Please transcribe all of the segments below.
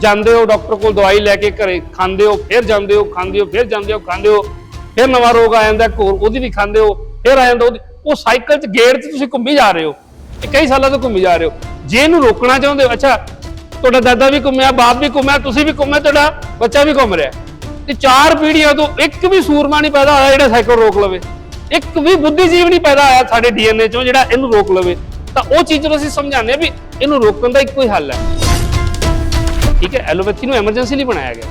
ਜਾਂਦੇ ਹੋ, ਡਾਕਟਰ ਕੋਲ ਦਵਾਈ ਲੈ ਕੇ ਘਰੇ ਖਾਂਦੇ ਹੋ, ਫਿਰ ਜਾਂਦੇ ਹੋ, ਖਾਂਦੇ ਹੋ, ਫਿਰ ਜਾਂਦੇ ਹੋ, ਖਾਂਦੇ ਹੋ, ਫਿਰ ਨਵਾਂ ਰੋਗ ਆ ਜਾਂਦਾ, ਇੱਕ ਉਹਦੀ ਵੀ ਖਾਂਦੇ ਹੋ, ਫਿਰ ਆ ਜਾਂਦਾ ਉਹਦੀ, ਉਹ ਸਾਈਕਲ 'ਚ ਗੇੜ 'ਚ ਤੁਸੀਂ ਘੁੰਮੀ ਜਾ ਰਹੇ ਹੋ। ਇਹ ਕਈ ਸਾਲਾਂ ਤੋਂ ਘੁੰਮੀ ਜਾ ਰਹੇ ਹੋ। ਜੇ ਇਹਨੂੰ ਰੋਕਣਾ ਚਾਹੁੰਦੇ ਹੋ, ਅੱਛਾ, ਤੁਹਾਡਾ ਦਾਦਾ ਵੀ ਘੁੰਮਿਆ, ਬਾਪ ਵੀ ਘੁੰਮਿਆ, ਤੁਸੀਂ ਵੀ ਘੁੰਮੇ ਤੁਹਾਡਾ ਬੱਚਾ ਵੀ ਘੁੰਮ ਰਿਹਾ। ਤੇ ਚਾਰ ਪੀੜ੍ਹੀਆਂ ਤੋਂ ਇੱਕ ਵੀ ਸੂਰਮਾ ਨਹੀਂ ਪੈਦਾ ਹੋਇਆ ਜਿਹੜਾ ਸਾਈਕਲ ਰੋਕ ਲਵੇ। ਇੱਕ ਵੀ ਬੁੱਧੀਜੀਵ ਨਹੀਂ ਪੈਦਾ ਹੋਇਆ ਸਾਡੇ ਡੀਐਨਏ ਚੋਂ ਜਿਹੜਾ ਇਹਨੂੰ ਰੋਕ ਲਵੇ। ਤਾਂ ਉਹ ਚੀਜ਼ ਨੂੰ ਅਸੀਂ ਸਮਝਾਉਂਦੇ ਹਾਂ ਵੀ ਇਹਨੂੰ ਰੋਕਣ ਦਾ ਇੱਕੋ ਹੀ ਹੱਲ ਹੈ। ਠੀਕ ਹੈ? ਐਲੋਪੈਥੀ ਨੂੰ ਐਮਰਜੈਂਸੀ ਲਈ ਬਣਾਇਆ ਗਿਆ।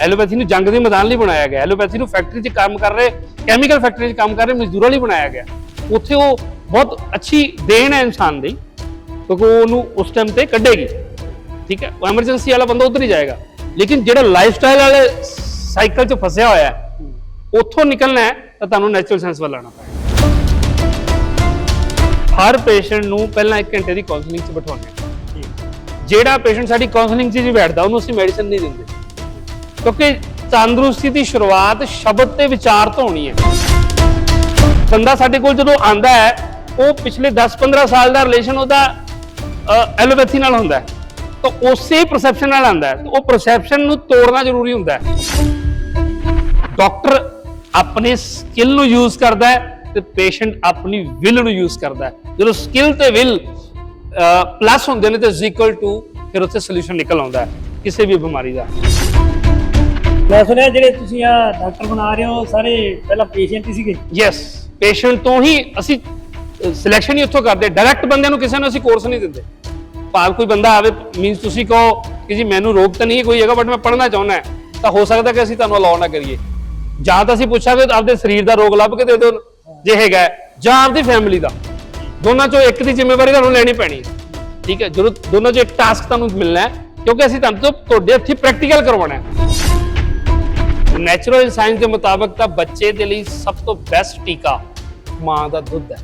ਐਲੋਪੈਥੀ ਨੂੰ ਜੰਗ ਦੇ ਮੈਦਾਨ ਲਈ ਬਣਾਇਆ ਗਿਆ। ਐਲੋਪੈਥੀ ਨੂੰ ਫੈਕਟਰੀ 'ਚ ਕੰਮ ਕਰ ਰਹੇ, ਕੈਮੀਕਲ ਫੈਕਟਰੀ 'ਚ ਕੰਮ ਕਰ ਰਹੇ ਮਜ਼ਦੂਰਾਂ ਲਈ ਬਣਾਇਆ ਗਿਆ। ਉੱਥੇ ਉਹ ਬਹੁਤ ਅੱਛੀ ਦੇਣ ਹੈ ਇਨਸਾਨ ਦੀ, ਕਿਉਂਕਿ ਉਹ ਉਹਨੂੰ ਉਸ ਟਾਈਮ ਤੇ ਕੱਢੇਗੀ। ਠੀਕ ਹੈ? ਉਹ ਐਮਰਜੈਂਸੀ ਵਾਲਾ ਬੰਦਾ ਉਧਰ ਹੀ ਜਾਏਗਾ। ਲੇਕਿਨ ਜਿਹੜਾ ਲਾਈਫ ਸਟਾਈਲ ਵਾਲੇ ਸਾਈਕਲ 'ਚ ਫਸਿਆ ਹੋਇਆ ਹੈ, ਉੱਥੋਂ ਨਿਕਲਣਾ ਹੈ, ਤਾਂ ਤੁਹਾਨੂੰ ਨੈਚੁਰਲ ਸਾਇੰਸ ਵੱਲ ਆਉਣਾ ਪਏਗਾ ਹਰ ਪੇਸ਼ੈਂਟ ਨੂੰ ਪਹਿਲਾਂ 1 ਘੰਟੇ ਦੀ ਕਾਉਂਸਲਿੰਗ 'ਚ ਬਿਠਾਉਂਦੇ ਹਾਂ। ਜਿਹੜਾ ਪੇਸ਼ੈਂਟ ਸਾਡੀ ਕਾਉਂਸਲਿੰਗ 'ਚ ਜੀ ਬੈਠਦਾ, ਉਹਨੂੰ ਅਸੀਂ ਮੈਡੀਸਨ ਨਹੀਂ ਦਿੰਦੇ। ਕਿਉਂਕਿ ਤੰਦਰੁਸਤੀ ਦੀ ਸ਼ੁਰੂਆਤ ਸ਼ਬਦ ਤੇ ਵਿਚਾਰ ਤੋਂ ਹੋਣੀ ਹੈ। ਬੰਦਾ ਸਾਡੇ ਕੋਲ ਜਦੋਂ ਆਂਦਾ ਹੈ, ਉਹ ਪਿਛਲੇ 10-15 ਸਾਲ ਦਾ ਰਿਲੇਸ਼ਨ ਉਹਦਾ ਐਲੋਪੈਥੀ ਨਾਲ ਹੁੰਦਾ ਹੈ। ਤਾਂ ਉਸੇ ਪਰਸੈਪਸ਼ਨ ਨਾਲ ਆਂਦਾ ਹੈ। ਉਹ ਪਰਸੈਪਸ਼ਨ ਨੂੰ ਤੋੜਨਾ ਜ਼ਰੂਰੀ ਹੁੰਦਾ ਹੈ। ਡਾਕਟਰ ਆਪਣੇ ਸਕਿੱਲ ਨੂੰ ਯੂਜ਼ ਕਰਦਾ ਹੈ ਤੇ ਪੇਸ਼ੈਂਟ ਆਪਣੀ ਵਿਲ ਨੂੰ ਯੂਜ਼ ਕਰਦਾ ਹੈ। ਜਦੋਂ ਸਕਿੱਲ ਤੇ ਵਿਲ ਪਲੱਸ ਹੁੰਦੇ ਨੇ ਤੇ ਇਜ਼ ਇਕੁਅਲ ਟੂ ਫਿਰ ਉੱਥੇ ਸੋਲੂਸ਼ਨ ਨਿਕਲ ਆਉਂਦਾ ਹੈ ਕਿਸੇ ਵੀ ਬਿਮਾਰੀ ਦਾ। ਮੈਂ ਸੁਣਿਆ ਜਿਹੜੇ ਤੁਸੀਂ ਆ ਡਾਕਟਰ ਬਣਾ ਰਹੇ ਹੋ ਸਾਰੇ ਪਹਿਲਾਂ ਪੇਸ਼ੈਂਟ ਹੀ ਸੀਗੇ? ਯੈਸ ਪੇਸ਼ੈਂਟ ਤੋਂ ਹੀ ਅਸੀਂ ਸਿਲੈਕਸ਼ਨ ਹੀ ਉੱਥੋਂ ਕਰਦੇ। ਡਾਇਰੈਕਟ ਬੰਦਿਆਂ ਨੂੰ ਕਿਸੇ ਨੂੰ ਅਸੀਂ ਕੋਰਸ ਨਹੀਂ ਦਿੰਦੇ। ਭਾਵ ਕੋਈ ਬੰਦਾ ਆਵੇ ਮੀਨਸ ਤੁਸੀਂ ਕਹੋ ਕਿ ਜੀ ਮੈਨੂੰ ਰੋਗ ਤਾਂ ਨਹੀਂ ਕੋਈ ਹੈਗਾ ਬਟ ਮੈਂ ਪੜ੍ਹਨਾ ਚਾਹੁੰਦਾ ਤਾਂ ਹੋ ਸਕਦਾ ਕਿ ਅਸੀਂ ਤੁਹਾਨੂੰ ਅਲਾਉ ਨਾ ਕਰੀਏ। ਜਾਂ ਤਾਂ ਅਸੀਂ ਪੁੱਛਾਂਗੇ ਆਪਦੇ ਸਰੀਰ ਦਾ ਰੋਗ ਲੱਭ ਕੇ ਦੇ ਦਿਓ ਜੇ ਹੈਗਾ ਜਾਂ ਆਪਦੀ ਫੈਮਿਲੀ ਦਾ। ਦੋਨਾਂ ਚੋਂ ਇੱਕ ਦੀ ਜ਼ਿੰਮੇਵਾਰੀ ਤੁਹਾਨੂੰ ਲੈਣੀ ਪੈਣੀ ਹੈ। ਠੀਕ ਹੈ ਜਦੋਂ ਦੋਨਾਂ ਚੋਂ ਇੱਕ ਟਾਸਕ ਤੁਹਾਨੂੰ ਮਿਲਣਾ ਹੈ, ਕਿਉਂਕਿ ਅਸੀਂ ਤੁਹਾਨੂੰ ਤੋਂ ਤੁਹਾਡੇ ਹੱਥੀ ਪ੍ਰੈਕਟੀਕਲ ਕਰਵਾਉਣਾ ਹੈ। ਨੈਚੁਰਲ ਸਾਇੰਸ ਦੇ ਮੁਤਾਬਕ ਤਾਂ ਬੱਚੇ ਦੇ ਲਈ ਸਭ ਤੋਂ ਬੈਸਟ ਟੀਕਾ ਮਾਂ ਦਾ ਦੁੱਧ ਹੈ।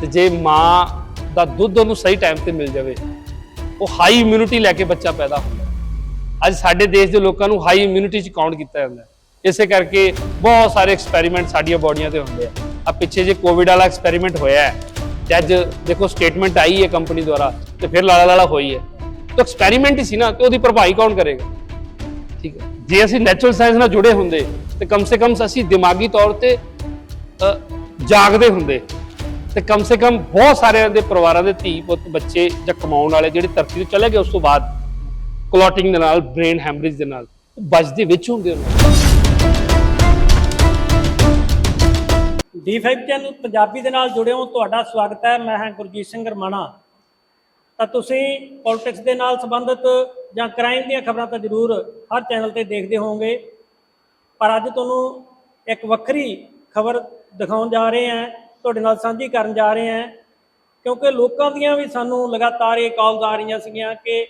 ਤੇ ਜੇ ਮਾਂ ਦਾ ਦੁੱਧ ਉਹਨੂੰ ਸਹੀ ਟਾਈਮ ਤੇ ਮਿਲ ਜਾਵੇ, ਉਹ ਹਾਈ ਇਮਿਊਨਿਟੀ ਲੈ ਕੇ ਬੱਚਾ ਪੈਦਾ ਹੁੰਦਾ ਅੱਜ ਸਾਡੇ ਦੇਸ਼ ਦੇ ਲੋਕਾਂ ਨੂੰ ਹਾਈ ਇਮਿਊਨਿਟੀ ਚ ਕਾਊਂਟ ਕੀਤਾ ਜਾਂਦਾ ਹੈ। ਇਸੇ ਕਰਕੇ ਬਹੁਤ ਸਾਰੇ ਐਕਸਪੈਰੀਮੈਂਟ ਸਾਡੀਆਂ ਬਾਡੀਆਂ ਤੇ ਹੁੰਦੇ ਆ। ਆ ਪਿੱਛੇ ਜੇ ਕੋਵਿਡ ਵਾਲਾ ਐਕਸਪੈਰੀਮੈਂਟ ਹੋਇਆ ਹੈ, ਤੇ ਅੱਜ ਦੇਖੋ ਸਟੇਟਮੈਂਟ ਆਈ ਹੈ ਕੰਪਨੀ ਦੁਆਰਾ, ਤੇ ਫਿਰ ਲਾਲਾ ਲਾਲਾ ਹੋਈ ਹੈ। ਤਾਂ ਐਕਸਪੈਰੀਮੈਂਟ ਹੀ ਸੀ ਨਾ, ਤੇ ਉਹਦੀ ਭਰਪਾਈ ਕੌਣ ਕਰੇਗਾ? ਠੀਕ ਹੈ। ਜੇ ਅਸੀਂ ਨੈਚੁਰਲ ਸਾਇੰਸ ਨਾਲ ਜੁੜੇ ਹੁੰਦੇ, ਤੇ ਕਮ ਸੇ ਕਮ ਅਸੀਂ ਦਿਮਾਗੀ ਤੌਰ ਤੇ ਜਾਗਦੇ ਹੁੰਦੇ। ਤੇ ਕਮ ਸੇ ਕਮ ਬਹੁਤ ਸਾਰਿਆਂ ਦੇ ਪਰਿਵਾਰਾਂ ਦੇ ਧੀ ਪੁੱਤ, ਬੱਚੇ ਜਾਂ ਕਮਾਉਣ ਵਾਲੇ ਜਿਹੜੇ ਧਰਤੀ ਤੋਂ ਚਲੇ ਗਏ, ਉਸ ਤੋਂ ਬਾਅਦ ਕਲੋਟਿੰਗ ਦੇ ਨਾਲ ਬ੍ਰੇਨ ਹੈਮਰੇਜ ਦੇ ਨਾਲ ਬਚਦੇ ਵਿੱਚ ਹੁੰਦੇ ਉਹਨਾਂ D5 ਚੈਨਲ ਪੰਜਾਬੀ ਦੇ ਨਾਲ ਜੁੜੇ ਹੋ ਤੁਹਾਡਾ ਸਵਾਗਤ ਹੈ। ਮੈਂ ਹਾਂ ਗੁਰਜੀਤ ਸਿੰਘ ਰਮਾਣਾ। ਤਾਂ ਤੁਸੀਂ ਪੋਲਿਟਿਕਸ ਦੇ ਨਾਲ ਸੰਬੰਧਿਤ ਜਾਂ ਕ੍ਰਾਈਮ ਦੀਆਂ ਖਬਰਾਂ ਤਾਂ ਜ਼ਰੂਰ ਹਰ ਚੈਨਲ ਤੇ ਦੇਖਦੇ ਹੋਵੋਗੇ। ਪਰ ਅੱਜ ਤੁਹਾਨੂੰ ਇੱਕ ਵੱਖਰੀ ਖਬਰ ਦਿਖਾਉਣ ਜਾ ਰਹੇ ਹਾਂ, ਤੁਹਾਡੇ ਨਾਲ ਸਾਂਝੀ ਕਰਨ ਜਾ ਰਹੇ ਹਾਂ। ਕਿਉਂਕਿ ਲੋਕਾਂ ਦੀਆਂ ਵੀ ਸਾਨੂੰ ਲਗਾਤਾਰ ਇਹ ਕਾਲਸ ਆ ਰਹੀਆਂ ਸੀਗੀਆਂ ਕਿ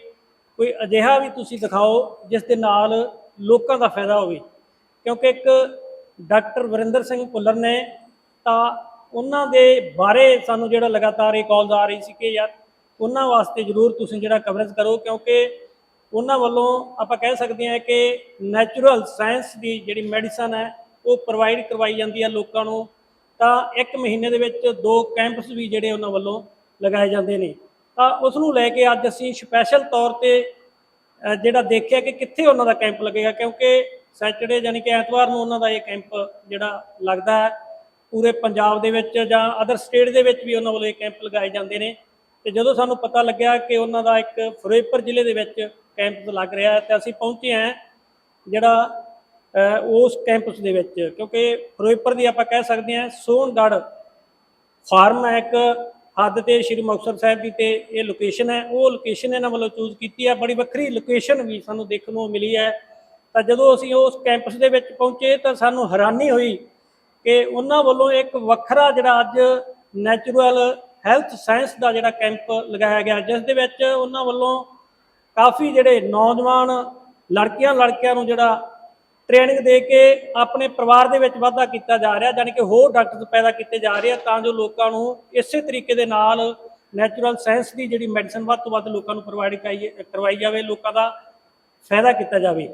ਕੋਈ ਅਜਿਹਾ ਵੀ ਤੁਸੀਂ ਦਿਖਾਓ ਜਿਸ ਦੇ ਨਾਲ ਲੋਕਾਂ ਦਾ ਫਾਇਦਾ ਹੋਵੇ। ਕਿਉਂਕਿ ਇੱਕ ਡਾਕਟਰ ਵਰਿੰਦਰ ਸਿੰਘ ਭੁੱਲਰ ਨੇ ਤਾਂ ਉਹਨਾਂ ਦੇ ਬਾਰੇ ਸਾਨੂੰ ਜਿਹੜਾ ਲਗਾਤਾਰ ਇਹ ਕਾਲਸ ਆ ਰਹੀ ਸੀ ਕਿ ਯਾਰ ਉਹਨਾਂ ਵਾਸਤੇ ਜ਼ਰੂਰ ਤੁਸੀਂ ਜਿਹੜਾ ਕਵਰੇਜ ਕਰੋ, ਕਿਉਂਕਿ ਉਹਨਾਂ ਵੱਲੋਂ ਆਪਾਂ ਕਹਿ ਸਕਦੇ ਹਾਂ ਕਿ ਨੈਚੁਰਲ ਸਾਇੰਸ ਦੀ ਜਿਹੜੀ ਮੈਡੀਸਨ ਹੈ, ਉਹ ਪ੍ਰੋਵਾਈਡ ਕਰਵਾਈ ਜਾਂਦੀ ਹੈ ਲੋਕਾਂ ਨੂੰ। ਤਾਂ ਇੱਕ ਮਹੀਨੇ ਦੇ ਵਿੱਚ ਦੋ ਕੈਂਪਸ ਵੀ ਜਿਹੜੇ ਉਹਨਾਂ ਵੱਲੋਂ ਲਗਾਏ ਜਾਂਦੇ ਨੇ। ਤਾਂ ਉਸ ਨੂੰ ਲੈ ਕੇ ਅੱਜ ਅਸੀਂ ਸਪੈਸ਼ਲ ਤੌਰ ਤੇ ਜਿਹੜਾ ਦੇਖਿਆ ਕਿ ਕਿੱਥੇ ਉਹਨਾਂ ਦਾ ਕੈਂਪ ਲੱਗੇਗਾ, ਕਿਉਂਕਿ ਸੈਟਰਡੇ ਯਾਨੀ ਕਿ ਐਤਵਾਰ ਨੂੰ ਉਹਨਾਂ ਦਾ ਇਹ ਕੈਂਪ ਜਿਹੜਾ ਲੱਗਦਾ ਹੈ। ਪੂਰੇ ਪੰਜਾਬ ਦੇ ਵਿੱਚ ਜਾਂ ਅਦਰ ਸਟੇਟ ਦੇ ਵਿੱਚ ਵੀ ਉਹਨਾਂ ਵੱਲੋਂ ਇਹ ਕੈਂਪ ਲਗਾਏ ਜਾਂਦੇ ਨੇ। ਤੇ ਜਦੋਂ ਸਾਨੂੰ ਪਤਾ ਲੱਗਿਆ ਕਿ ਉਹਨਾਂ ਦਾ ਇੱਕ ਫਿਰੋਜ਼ਪੁਰ ਜ਼ਿਲ੍ਹੇ ਦੇ ਵਿੱਚ ਕੈਂਪ ਲੱਗ ਰਿਹਾ ਹੈ, ਤੇ ਅਸੀਂ ਪਹੁੰਚੇ ਹਾਂ ਜਿਹੜਾ ਉਸ ਕੈਂਪਸ ਦੇ ਵਿੱਚ। ਕਿਉਂਕਿ ਫਿਰੋਜ਼ਪੁਰ ਦੀ ਆਪਾਂ ਕਹਿ ਸਕਦੇ ਹਾਂ ਸੋਨਗੜ੍ਹ ਫਾਰਮ ਹੈ ਇੱਕ, ਹੱਦ ਤੇ ਸ਼੍ਰੀ ਮੁਕਤਸਰ ਸਾਹਿਬ ਦੀ ਤੇ ਇਹ ਲੋਕੇਸ਼ਨ ਹੈ। ਉਹ ਲੋਕੇਸ਼ਨ ਇਹਨਾਂ ਵੱਲੋਂ ਚੂਜ਼ ਕੀਤੀ ਹੈ। ਬੜੀ ਵੱਖਰੀ ਲੋਕੇਸ਼ਨ ਵੀ ਸਾਨੂੰ ਦੇਖਣ ਨੂੰ ਮਿਲੀ ਹੈ। ਤਾਂ ਜਦੋਂ ਅਸੀਂ ਉਸ ਕੈਂਪਸ ਦੇ ਵਿੱਚ ਪਹੁੰਚੇ ਤਾਂ ਸਾਨੂੰ ਹੈਰਾਨੀ ਹੋਈ ਕਿ ਉਹਨਾਂ ਵੱਲੋਂ ਇੱਕ ਵੱਖਰਾ ਜਿਹੜਾ ਅੱਜ ਨੈਚੁਰਲ ਹੈਲਥ ਸਾਇੰਸ ਦਾ ਜਿਹੜਾ ਕੈਂਪ ਲਗਾਇਆ ਗਿਆ, ਜਿਸ ਦੇ ਵਿੱਚ ਉਹਨਾਂ ਵੱਲੋਂ ਕਾਫੀ ਜਿਹੜੇ ਨੌਜਵਾਨ ਲੜਕੀਆਂ ਲੜਕਿਆਂ ਨੂੰ ਜਿਹੜਾ ਟ੍ਰੇਨਿੰਗ ਦੇ ਕੇ ਆਪਣੇ ਪਰਿਵਾਰ ਦੇ ਵਿੱਚ ਵਾਧਾ ਕੀਤਾ ਜਾ ਰਿਹਾ ਯਾਨੀ ਕਿ ਹੋਰ ਡਾਕਟਰ ਪੈਦਾ ਕੀਤੇ ਜਾ ਰਹੇ ਆ ਤਾਂ ਜੋ ਲੋਕਾਂ ਨੂੰ ਇਸੇ ਤਰੀਕੇ ਦੇ ਨਾਲ ਨੈਚੁਰਲ ਸਾਇੰਸ ਦੀ ਜਿਹੜੀ ਮੈਡੀਸਨ ਵੱਧ ਤੋਂ ਵੱਧ ਲੋਕਾਂ ਨੂੰ ਪ੍ਰੋਵਾਈਡ ਕਰਵਾਈ ਜਾਵੇ, ਲੋਕਾਂ ਦਾ ਫਾਇਦਾ ਕੀਤਾ ਜਾਵੇ।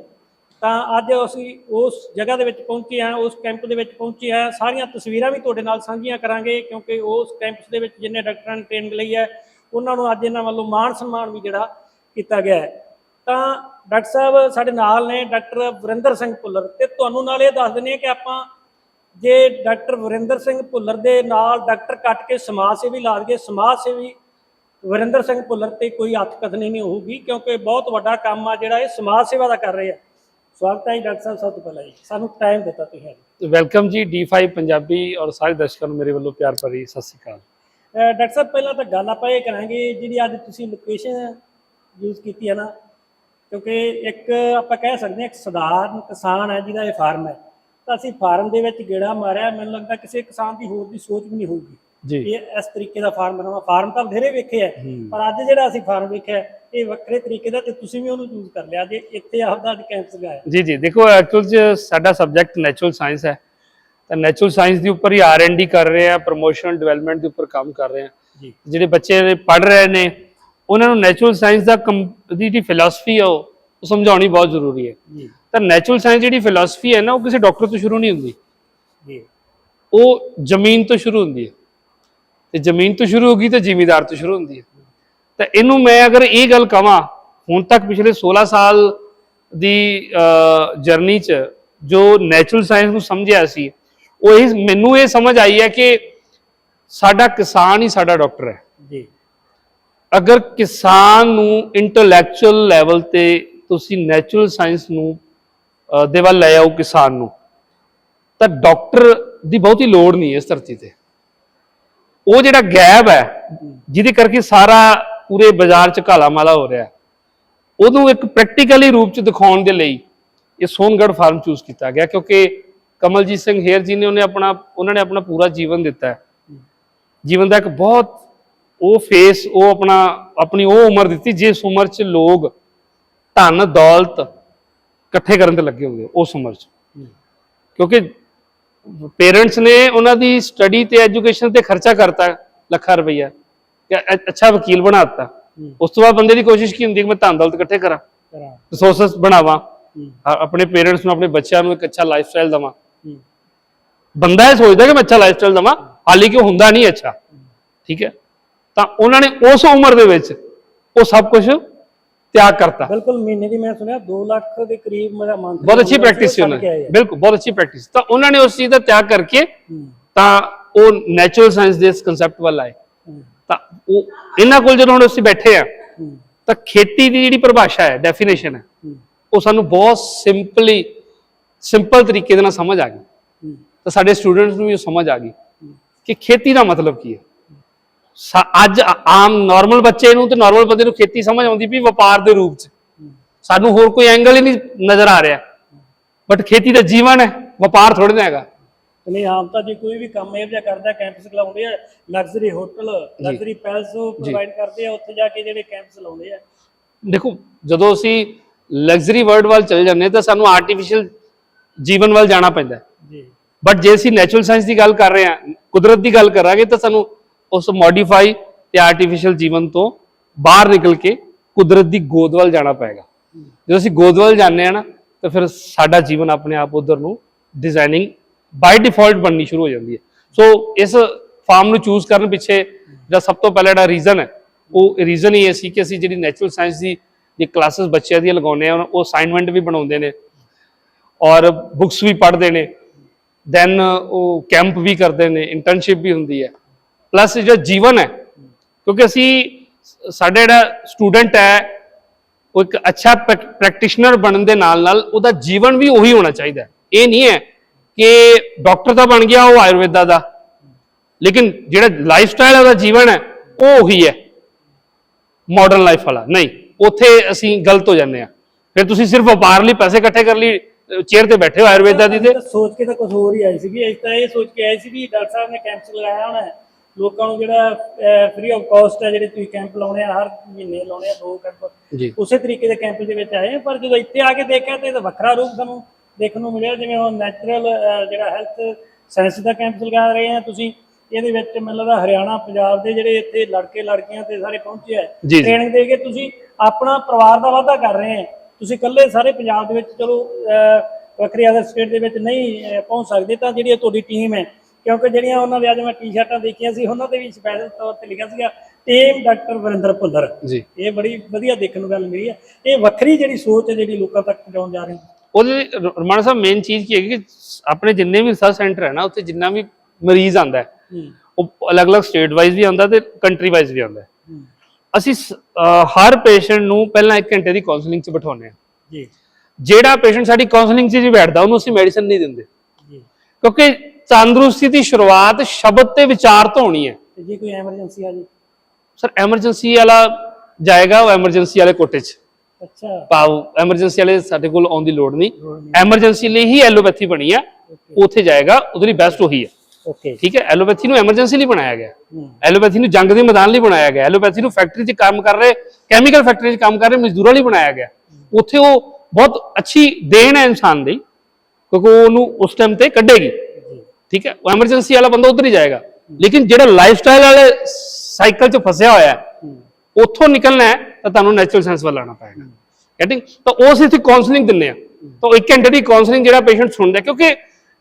ਤਾਂ ਅੱਜ ਅਸੀਂ ਉਸ ਜਗ੍ਹਾ ਦੇ ਵਿੱਚ ਪਹੁੰਚੇ ਹਾਂ, ਉਸ ਕੈਂਪ ਦੇ ਵਿੱਚ ਪਹੁੰਚੇ ਹਾਂ। ਸਾਰੀਆਂ ਤਸਵੀਰਾਂ ਵੀ ਤੁਹਾਡੇ ਨਾਲ ਸਾਂਝੀਆਂ ਕਰਾਂਗੇ, ਕਿਉਂਕਿ ਉਸ ਕੈਂਪਸ ਦੇ ਵਿੱਚ ਜਿੰਨੇ ਡਾਕਟਰਾਂ ਨੇ ਟ੍ਰੇਨਿੰਗ ਲਈ ਹੈ, ਉਹਨਾਂ ਨੂੰ ਅੱਜ ਇਹਨਾਂ ਵੱਲੋਂ ਮਾਣ ਸਨਮਾਨ ਵੀ ਜਿਹੜਾ ਕੀਤਾ ਗਿਆ ਹੈ। ਤਾਂ ਡਾਕਟਰ ਸਾਹਿਬ ਸਾਡੇ ਨਾਲ ਨੇ ਡਾਕਟਰ ਵਰਿੰਦਰ ਸਿੰਘ ਭੁੱਲਰ ਤੇ ਤੁਹਾਨੂੰ ਨਾਲ ਇਹ ਦੱਸ ਦਿੰਦੇ ਹਾਂ ਕਿ ਆਪਾਂ ਜੇ ਡਾਕਟਰ ਵਰਿੰਦਰ ਸਿੰਘ ਭੁੱਲਰ ਦੇ ਨਾਲ ਡਾਕਟਰ ਕੱਟ ਕੇ ਸਮਾਜ ਸੇਵੀ ਲਾ ਦਈਏ, ਸਮਾਜ ਸੇਵੀ ਵਰਿੰਦਰ ਸਿੰਘ ਭੁੱਲਰ ਤੇ ਕੋਈ ਹੱਥ ਕਥਨੀ ਨਹੀਂ ਹੋਊਗੀ, ਕਿਉਂਕਿ ਬਹੁਤ ਵੱਡਾ ਕੰਮ ਆ ਜਿਹੜਾ ਇਹ ਸਮਾਜ ਸੇਵਾ ਦਾ ਕਰ ਰਹੇ ਆ। ਸਵਾਗਤ ਹੈ ਡਾਕਟਰ ਸਾਹਿਬ ਸਭ ਤੋਂ ਪਹਿਲਾਂ ਜੀ। ਸਾਨੂੰ ਟਾਈਮ ਦਿੱਤਾ ਤੁਸੀਂ ਵੈਲਕਮ ਜੀ D5 ਪੰਜਾਬੀ ਔਰ ਸਾਰੇ ਦਰਸ਼ਕਾਂ ਨੂੰ ਮੇਰੇ ਵੱਲੋਂ ਪਿਆਰ ਭਰੀ ਸਤਿ ਸ਼੍ਰੀ ਅਕਾਲ। ਡਾਕਟਰ ਸਾਹਿਬ ਪਹਿਲਾਂ ਤਾਂ ਗੱਲ ਆਪਾਂ ਇਹ ਕਰਾਂਗੇ ਜਿਹੜੀ ਅੱਜ ਤੁਸੀਂ ਲੋਕੇਸ਼ਨ ਯੂਜ਼ ਕੀਤੀ ਹੈ ਨਾ ਕਿਉਂਕਿ ਇੱਕ ਆਪਾਂ ਕਹਿ ਸਕਦੇ ਹਾਂ ਇੱਕ ਸਧਾਰਨ ਕਿਸਾਨ ਹੈ ਜਿਹਦਾ ਇਹ ਫਾਰਮ ਹੈ। ਤਾਂ ਅਸੀਂ ਫਾਰਮ ਦੇ ਵਿੱਚ ਗੇੜਾ ਮਾਰਿਆ ਮੈਨੂੰ ਲੱਗਦਾ ਕਿਸੇ ਕਿਸਾਨ ਦੀ ਹੋਰ ਦੀ ਸੋਚ ਵੀ ਨਹੀਂ ਹੋਊਗੀ। ਜੀ। ਇਹ ਇਸ ਤਰੀਕੇ ਦਾ ਫਾਰਮ ਬਣਾਉਣਾ। ਫਾਰਮ ਤਾਂ ਬਥੇਰੇ ਵੇਖੇ ਆ ਪਰ ਅੱਜ ਜਿਹੜਾ ਅਸੀਂ ਫਾਰਮ ਵੇਖਿਆ ਇਹ ਵੱਖਰੇ ਤਰੀਕੇ ਦਾ ਤੇ ਤੁਸੀਂ ਵੀ ਉਹਨੂੰ ਚੂਜ਼ ਕਰ ਲਿਆ। ਜੇ ਇੱਥੇ ਆਪਦਾ ਕੈਂਪਸ ਲਗਾਇਆ ਜੀ ਜੀ। ਦੇਖੋ ਐਕਚੁਅਲ ਚ ਸਾਡਾ ਸਬਜੈਕਟ ਨੈਚੁਰਲ ਸਾਇੰਸ ਹੈ। ਤਾਂ ਨੈਚੁਰਲ ਸਾਇੰਸ ਦੇ ਉੱਪਰ ਹੀ ਆਰ&ਡੀ ਕਰ ਰਹੇ ਆ ਪ੍ਰੋਮੋਸ਼ਨ ਡਿਵੈਲਪਮੈਂਟ ਦੇ ਉੱਪਰ ਕੰਮ ਕਰ ਰਹੇ ਆ। ਜਿਹੜੇ ਬੱਚੇ ਪੜ ਰਹੇ ਨੇ ਉਹਨਾਂ ਨੂੰ ਨੈਚੁਰਲ ਸਾਇੰਸ ਦਾ ਜਿਹੜੀ ਫਿਲਾਸਫੀ ਆ ਉਹ ਸਮਝਾਉਣੀ ਬਹੁਤ ਜ਼ਰੂਰੀ ਹੈ। ਜੀ। ਤਾਂ ਨੈਚੁਰਲ ਸਾਇੰਸ ਜਿਹੜੀ ਫਿਲਾਸਫੀ ਹੈ ਨਾ ਉਹ ਕਿਸੇ ਡਾਕਟਰ ਤੋਂ ਸ਼ੁਰੂ ਨਹੀਂ ਹੁੰਦੀ। ਜੀ। ਉਹ ਜ਼ਮੀਨ ਤੋਂ ਸ਼ੁਰੂ ਹੁੰਦੀ ਹੈ। ਤੇ ਜ਼ਮੀਨ ਤੋਂ ਸ਼ੁਰੂ ਹੋਗੀ ਤਾਂ ਜ਼ਿਮੀਦਾਰ ਤੋਂ ਸ਼ੁਰੂ ਹੁੰਦੀ ਹੈ। ਤਾਂ ਇਹਨੂੰ ਮੈਂ ਅਗਰ ਇਹ ਗੱਲ ਕਵਾਂ ਹੁਣ ਤੱਕ ਪਿਛਲੇ 16 ਸਾਲ ਦੀ ਜਰਨੀ ਚ ਜੋ ਨੈਚੁਰਲ ਸਾਇੰਸ ਨੂੰ ਸਮਝਿਆ ਸੀ ਉਹ ਇਹ ਮੈਨੂੰ ਇਹ ਸਮਝ ਆਈ ਹੈ ਕਿ ਸਾਡਾ ਕਿਸਾਨ ਹੀ ਸਾਡਾ ਡਾਕਟਰ ਹੈ। ਜੀ। ਅਗਰ ਕਿਸਾਨ ਨੂੰ ਇੰਟੈਲੈਕਚੁਅਲ ਲੈਵਲ ਤੇ ਤੁਸੀਂ ਨੈਚੁਰਲ ਸਾਇੰਸ ਨੂੰ ਦੇ ਵੱਲ ਲੈ ਆਓ ਕਿਸਾਨ ਨੂੰ ਤਾਂ ਡਾਕਟਰ ਦੀ ਬਹੁਤੀ ਲੋੜ ਨਹੀਂ ਹੈ ਇਸ ਧਰਤੀ ਤੇ। ਉਹ ਜਿਹੜਾ ਗੈਪ ਹੈ ਜਿਹਦੇ ਕਰਕੇ ਸਾਰਾ ਪੂਰੇ ਬਾਜ਼ਾਰ ਚ ਕਾਲਾ ਮਾਲਾ ਹੋ ਰਿਹਾ ਉਹਨੂੰ ਇੱਕ ਪ੍ਰੈਕਟੀਕਲੀ ਰੂਪ ਚ ਦਿਖਾਉਣ ਦੇ ਲਈ ਇਹ ਸੋਨਗੜ ਫਾਰਮ ਚੂਜ਼ ਕੀਤਾ ਗਿਆ ਕਿਉਂਕਿ ਕਮਲਜੀਤ ਸਿੰਘ ਹੇਰ ਜੀ ਨੇ ਉਹਨੇ ਆਪਣਾ ਉਹਨਾਂ ਨੇ ਆਪਣਾ ਪੂਰਾ ਜੀਵਨ ਦਿੱਤਾ ਹੈ। ਜੀਵਨ ਦਾ ਇੱਕ ਬਹੁਤ ਉਹ ਫੇਸ ਉਹ ਆਪਣਾ ਆਪਣੀ ਉਹ ਉਮਰ ਦਿੱਤੀ ਜਿਸ ਉਮਰ 'ਚ ਲੋਕ ਧਨ ਦੌਲਤ ਇਕੱਠੇ ਕਰਨ ਤੇ ਲੱਗੇ ਹੁੰਦੇ ਉਸ ਉਮਰ 'ਚ। ਕਿਉਂਕਿ ਪੇਰੈਂਟਸ ਨੇ ਉਹਨਾਂ ਦੀ ਸਟੱਡੀ ਤੇ ਐਜੂਕੇਸ਼ਨ ਤੇ ਖਰਚਾ ਕਰਤਾ ਲੱਖਾਂ ਰੁਪਈਆ। ਅੱਛਾ ਵਕੀਲ ਬਣਾਤਾ ਉਸ ਤੋਂ ਬਾਅਦ ਬੰਦੇ ਦੀ ਕੋਸ਼ਿਸ਼ ਕੀ ਹੁੰਦੀ ਕਿ ਮੈਂ ਧਨ ਦੌਲਤ ਇਕੱਠੇ ਕਰਾਂ ਰਿਸੋਰਸਸ ਬਣਾਵਾਂ ਆਪਣੇ ਪੇਰੈਂਟਸ ਨੂੰ ਆਪਣੇ ਬੱਚਿਆਂ ਨੂੰ ਇੱਕ ਅੱਛਾ ਲਾਈਫ ਸਟਾਈਲ ਦਵਾਂ ਬੰਦਾ ਇਹ ਸੋਚਦਾ ਕਿ ਮੈਂ ਅੱਛਾ ਲਾਈਫ ਸਟਾਈਲ ਦਵਾਂ ਹਾਲੀ ਕਿ ਹੁੰਦਾ ਨਹੀਂ ਅੱਛਾ। ਠੀਕ ਹੈ? ਤਾਂ ਉਹਨਾਂ ਨੇ ਉਸ ਉਮਰ ਦੇ ਵਿੱਚ ਉਹ ਸਭ ਕੁਝ ਤਿਆਗ ਕਰਤਾ। ਬਿਲਕੁਲ ਮਹੀਨੇ ਦੀ ਮੈਂ ਸੁਣਿਆ 2 ਲੱਖ ਦੇ ਕਰੀਬ ਮੇਰਾ ਮੰਥ ਬਹੁਤ ਅੱਛੀ ਪ੍ਰੈਕਟਿਸ ਸੀ ਉਹਨਾਂ ਦੀ। ਬਿਲਕੁਲ ਬਹੁਤ ਅੱਛੀ ਪ੍ਰੈਕਟਿਸ ਤਾਂ ਉਹਨਾਂ ਨੇ ਉਸ ਚੀਜ਼ ਦਾ ਤਿਆਗ ਕਰਕੇ ਤਾਂ ਉਹ ਨੈਚੁਰਲ ਸਾਇੰਸ ਦੇ ਇਸ ਕਨਸੈਪਟ ਵੱਲ ਆਏ। ਤਾਂ ਉਹ ਇਹਨਾਂ ਕੋਲ ਜਦੋਂ ਹੁਣ ਅਸੀਂ ਬੈਠੇ ਆ ਤਾਂ ਖੇਤੀ ਦੀ ਜਿਹੜੀ ਪਰਿਭਾਸ਼ਾ ਹੈ ਡੈਫੀਨੇਸ਼ਨ ਹੈ ਉਹ ਸਾਨੂੰ ਬਹੁਤ ਸਿੰਪਲੀ ਸਿੰਪਲ ਤਰੀਕੇ ਦੇ ਨਾਲ ਸਮਝ ਆ ਗਈ। ਤਾਂ ਸਾਡੇ ਸਟੂਡੈਂਟਸ ਨੂੰ ਵੀ ਉਹ ਸਮਝ ਆ ਗਈ ਕਿ ਖੇਤੀ ਦਾ ਮਤਲਬ ਕੀ ਹੈ। ਅੱਜ ਆ- ਆਮ ਨਾਰਮਲ ਬੱਚੇ ਨੂੰ ਤੇ ਨਾਰਮਲ ਬੰਦੇ ਨੂੰ ਖੇਤੀ ਸਮਝ ਆਉਂਦੀ ਵੀ ਵਪਾਰ ਦੇ ਰੂਪ 'ਚ। ਸਾਨੂੰ ਹੋਰ ਕੋਈ ਐਂਗਲ ਹੀ ਨਹੀਂ ਨਜ਼ਰ ਆ ਰਿਹਾ। ਬਟ ਖੇਤੀ ਦਾ ਜੀਵਨ ਹੈ ਵਪਾਰ ਥੋੜੀ ਨਾ ਹੈਗਾ। ਨਹੀਂ ਆਮ ਤਾਂ ਜੇ ਕੋਈ ਵੀ ਕੰਮ ਇਹ ਜਿਹਾ ਕਰਦਾ ਕੈਂਪਸ ਲਾਉਂਦੇ ਆ luxury hotel luxury palace provide ਕਰਦੇ ਆ ਉੱਥੇ ਜਾ ਕੇ ਜਿਹੜੇ ਕੈਂਪਸ ਲਾਉਂਦੇ ਆ। ਦੇਖੋ ਜਦੋਂ ਅਸੀਂ ਲਗਜ਼ਰੀ ਵਰਲਡ ਵੱਲ ਚਲੇ ਜਾਂਦੇ ਤਾਂ ਸਾਨੂੰ ਆਰਟੀਫੀਸ਼ੀਅਲ ਜੀਵਨ ਵੱਲ ਜਾਣਾ ਪੈਂਦਾ ਜੀ। ਬਟ ਜੇ ਅਸੀਂ ਨੈਚੁਰਲ ਸਾਇੰਸ ਦੀ ਗੱਲ ਕਰ ਰਹੇ ਹਾਂ ਕੁਦਰਤ ਦੀ ਗੱਲ ਕਰਾਂਗੇ ਤਾਂ ਸਾਨੂੰ ਉਸ ਮੋਡੀਫਾਈ ਤੇ ਆਰਟੀਫੀਸ਼ੀਅਲ ਜੀਵਨ ਤੋਂ ਬਾਹਰ ਨਿਕਲ ਕੇ ਕੁਦਰਤ ਦੀ ਗੋਦ ਵੱਲ ਜਾਣਾ ਪਏਗਾ। ਜਦੋਂ ਅਸੀਂ ਗੋਦ ਵੱਲ ਜਾਂਦੇ ਆ ਨਾ, ਤਾਂ ਫਿਰ ਸਾਡਾ ਜੀਵਨ ਆਪਣੇ ਆਪ ਉਧਰ ਨੂੰ ਡਿਜ਼ਾਈਨਿੰਗ ਬਾਈ ਡਿਫਾਲਟ ਬਣਨੀ ਸ਼ੁਰੂ ਹੋ ਜਾਂਦੀ ਹੈ। ਸੋ ਇਸ ਫਾਰਮ ਨੂੰ ਚੂਜ਼ ਕਰਨ ਪਿੱਛੇ ਜਿਹੜਾ ਸਭ ਤੋਂ ਪਹਿਲਾ ਜਿਹੜਾ ਰੀਜ਼ਨ ਹੈ, ਉਹ ਰੀਜ਼ਨ ਹੀ ਇਹ ਸੀ ਕਿ ਅਸੀਂ ਜਿਹੜੀ ਨੈਚੁਰਲ ਸਾਇੰਸ ਦੀ ਦੀ ਕਲਾਸਿਸ ਬੱਚਿਆਂ ਦੀਆਂ ਲਗਾਉਂਦੇ ਆ ਉਹ ਅਸਾਈਨਮੈਂਟ ਵੀ ਬਣਾਉਂਦੇ ਨੇ ਔਰ ਬੁੱਕਸ ਵੀ ਪੜ੍ਹਦੇ ਨੇ। ਦੈਨ ਉਹ ਕੈਂਪ ਵੀ ਕਰਦੇ ਨੇ ਇੰਟਰਨਸ਼ਿਪ ਵੀ ਹੁੰਦੀ ਹੈ। ਪਲੱਸ ਜਿਹੜਾ ਜੀਵਨ ਹੈ, ਕਿਉਂਕਿ ਅਸੀਂ ਸਾਡੇ ਜਿਹੜਾ ਸਟੂਡੈਂਟ ਹੈ, ਉਹ ਇੱਕ ਅੱਛਾ ਪ੍ਰੈਕਟੀਸ਼ਨਰ ਬਣਨ ਦੇ ਨਾਲ ਨਾਲ ਉਹਦਾ ਜੀਵਨ ਵੀ ਉਹੀ ਹੋਣਾ ਚਾਹੀਦਾ ਇਹ ਨਹੀਂ ਹੈ ਕਿ ਡਾਕਟਰ ਤਾਂ ਬਣ ਗਿਆ, ਉਹ ਆਯੁਰਵੇਦਾ ਦਾ, ਲੇਕਿਨ ਜਿਹੜਾ ਲਾਈਫ ਸਟਾਈਲ ਹੈ, ਉਹਦਾ ਜੀਵਨ ਹੈ, ਉਹ ਉਹੀ ਹੈ। ਮਾਡਰਨ ਲਾਈਫ ਵਾਲਾ, ਨਹੀਂ, ਉੱਥੇ ਅਸੀਂ ਗਲਤ ਹੋ ਜਾਂਦੇ ਆ ਫਿਰ ਤੁਸੀਂ ਸਿਰਫ ਵਪਾਰ ਲਈ ਪੈਸੇ ਇਕੱਠੇ ਕਰ ਲਈ ਚੇਅਰ ਤੇ ਬੈਠੇ ਹੋ ਆਯੁਰਵੇਦਾ ਦੀ ਤੇ ਸੋਚ ਕੇ ਤਾਂ ਕੁਝ ਹੋਰ ਹੀ ਆਈ ਸੀਗੀ, ਅਸੀਂ ਤਾਂ ਇਹ ਸੋਚ ਕੇ ਆਏ ਸੀ ਵੀ ਡਾਕਟਰ ਸਾਹਿਬ ਨੇ ਕੈਂਪਸ ਲਗਾਇਆ ਹੋਣਾ ਹੈ। ਲੋਕਾਂ ਨੂੰ ਜਿਹੜਾ ਫ੍ਰੀ ਆਫ ਕਾਸਟ ਹੈ ਜਿਹੜੇ ਤੁਸੀਂ ਕੈਂਪ ਲਾਉਣੇ ਆ ਹਰ ਮਹੀਨੇ ਲਾਉਣੇ ਆ ਦੋ ਕੈਂਪ ਉਸੇ ਤਰੀਕੇ ਦੇ ਕੈਂਪ ਦੇ ਵਿੱਚ ਆਏ ਪਰ ਜਦੋਂ ਇੱਥੇ ਆ ਕੇ ਦੇਖਿਆ ਤੇ ਇਹਦਾ ਵੱਖਰਾ ਰੂਪ ਸਾਨੂੰ ਦੇਖਣ ਨੂੰ ਮਿਲਿਆ ਜਿਵੇਂ ਉਹ ਨੈਚੁਰਲ ਜਿਹੜਾ ਹੈਲਥ ਸਾਇੰਸ ਦਾ ਕੈਂਪ ਲਗਾ ਰਹੇ ਆ ਤੁਸੀਂ ਇਹਦੇ ਵਿੱਚ ਮੈਨੂੰ ਲੱਗਦਾ ਹਰਿਆਣਾ ਪੰਜਾਬ ਦੇ ਜਿਹੜੇ ਇੱਥੇ ਲੜਕੇ ਲੜਕੀਆਂ ਤੇ ਸਾਰੇ ਪਹੁੰਚੇ ਆ। ਟ੍ਰੇਨਿੰਗ ਦੇ ਕੇ ਤੁਸੀਂ ਆਪਣਾ ਪਰਿਵਾਰ ਦਾ ਵਾਧਾ ਕਰ ਰਹੇ ਆ। ਤੁਸੀਂ ਇਕੱਲੇ ਸਾਰੇ ਪੰਜਾਬ ਦੇ ਵਿੱਚ ਚਲੋ ਵੱਖਰੇ ਅਦਰ ਸਟੇਟ ਦੇ ਵਿੱਚ ਨਹੀਂ ਪਹੁੰਚ ਸਕਦੇ ਤਾਂ ਜਿਹੜੀ ਤੁਹਾਡੀ ਟੀਮ ਹੈ ਕਿਉਂਕਿ ਜਿਹੜੀਆਂ ਉਹਨਾਂ ਦੇ ਅੱਜ ਮੈਂ ਟੀ-ਸ਼ਰਟਾਂ ਦੇਖੀਆਂ ਸੀ ਉਹਨਾਂ ਤੇ ਵੀ ਸਪੈਸ਼ਲ ਤੌਰ ਤੇ ਲਿਖਿਆ ਸੀਗਾ ਟੀਮ ਡਾਕਟਰ ਵਰਿੰਦਰ ਭੁੱਲਰ। ਜੀ। ਇਹ ਬੜੀ ਵਧੀਆ ਦੇਖਣ ਨੂੰ ਗੱਲ ਮਿਲੀ ਹੈ ਇਹ ਵੱਖਰੀ ਜਿਹੜੀ ਸੋਚ ਹੈ ਜਿਹੜੀ ਲੋਕਾਂ ਤੱਕ ਪਹੁੰਚਾਉਣ ਜਾ ਰਹੀ ਹੈ। ਉਹਦੇ ਰਮਾਨਾ ਸਾਹਿਬ ਮੇਨ ਚੀਜ਼ ਕੀ ਹੈਗੀ ਕਿ ਆਪਣੇ ਜਿੰਨੇ ਵੀ ਰਿਸਰਚ ਸੈਂਟਰ ਹੈ ਨਾ ਉੱਥੇ ਜਿੰਨਾ ਵੀ ਮਰੀਜ਼ ਆਂਦਾ ਹੈ ਹੂੰ। ਉਹ ਅਲੱਗ-ਅਲੱਗ ਸਟੇਟ ਵਾਈਜ਼ ਵੀ ਆਉਂਦਾ ਤੇ ਕੰਟਰੀ ਵਾਈਜ਼ ਵੀ ਹੈ। ਹੂੰ। ਅਸੀਂ ਹਰ ਪੇਸ਼ੈਂਟ ਨੂੰ ਪਹਿਲਾਂ 1 ਘੰਟੇ ਦੀ ਕਾਉਂਸਲਿੰਗ 'ਚ ਬਿਠਾਉਂਦੇ ਹਾਂ। ਜੀ। ਜਿਹੜਾ ਪੇਸ਼ੈਂਟ ਸਾਡੀ ਕਾਉਂਸਲਿੰਗ 'ਚ ਜੀ ਬੈਠਦਾ ਉਹਨੂੰ ਅਸੀਂ ਮੈਡੀਸਨ ਨਹੀਂ ਦਿੰਦੇ। ਜੀ। ਕਿਉਂਕਿ ਤੰਦਰੁਸਤੀ ਦੀ ਸ਼ੁਰੂਆਤ ਸ਼ਬਦ ਤੇ ਵਿਚਾਰ ਤੋਂ ਹੋਣੀ ਹੈ। ਤੇ ਜੇ ਕੋਈ ਐਮਰਜੈਂਸੀ ਆ ਜੀ? ਸਰ ਐਮਰਜੈਂਸੀ ਵਾਲਾ ਜਾਏਗਾ ਉਹ ਐਮਰਜੈਂਸੀ ਵਾਲੇ ਕੋਟੇ 'ਚ। ਅੱਛਾ। ਪਾਓ ਐਮਰਜੈਂਸੀ ਵਾਲੇ ਸਾਡੇ ਕੋਲ ਆਉਣ ਦੀ ਲੋੜ ਨਹੀਂ। ਐਮਰਜੈਂਸੀ ਲਈ ਹੀ ਐਲੋਪੈਥੀ ਬਣੀ ਹੈ ਉੱਥੇ ਜਾਏਗਾ ਉਹਦੇ ਲਈ ਬੈਸਟ ਉਹੀ ਹੈ ਓਕੇ ਠੀਕ ਹੈ? ਐਲੋਪੈਥੀ ਨੂੰ ਐਮਰਜੈਂਸੀ ਲਈ ਬਣਾਇਆ ਗਿਆ। ਐਲੋਪੈਥੀ ਨੂੰ ਜੰਗ ਦੇ ਮੈਦਾਨ ਲਈ ਬਣਾਇਆ ਗਿਆ। ਐਲੋਪੈਥੀ ਨੂੰ ਫੈਕਟਰੀ 'ਚ ਕੰਮ ਕਰ ਰਹੇ ਕੈਮੀਕਲ ਫੈਕਟਰੀ 'ਚ ਕੰਮ ਕਰ ਰਹੇ ਮਜ਼ਦੂਰਾਂ ਲਈ ਬਣਾਇਆ ਗਿਆ। ਉੱਥੇ ਉਹ ਬਹੁਤ ਅੱਛੀ ਦੇਣ ਹੈ ਇਨਸਾਨ ਦੀ ਕਿਉਂਕਿ ਉਹ ਉਹਨੂੰ ਉਸ ਟਾਈਮ ਤੇ ਕੱਢੇਗੀ। ਠੀਕ ਹੈ? ਉਹ ਐਮਰਜੈਂਸੀ ਵਾਲਾ ਬੰਦਾ ਉਧਰ ਹੀ ਜਾਏਗਾ। ਲੇਕਿਨ ਜਿਹੜਾ ਲਾਈਫਸਟਾਈਲ ਵਾਲੇ ਸਾਈਕਲ 'ਚ ਫਸਿਆ ਹੋਇਆ ਹੈ ਉੱਥੋਂ ਨਿਕਲਣਾ ਹੈ ਤਾਂ ਤੁਹਾਨੂੰ ਨੈਚੁਰਲ ਸੈਂਸ ਵੱਲ ਆਉਣਾ ਪਏਗਾ। ਗੈਟਿੰਗ ਤਾਂ ਉਹ ਅਸੀਂ ਇੱਥੇ ਕਾਉਂਸਲਿੰਗ ਦਿੰਨੇ ਆ ਤਾਂ ਉਹ ਇੱਕ ਘੰਟੇ ਦੀ ਕਾਉਂਸਲਿੰਗ ਜਿਹੜਾ ਪੇਸ਼ੈਂਟ ਸੁਣਦਾ ਹੈ, ਕਿਉਂਕਿ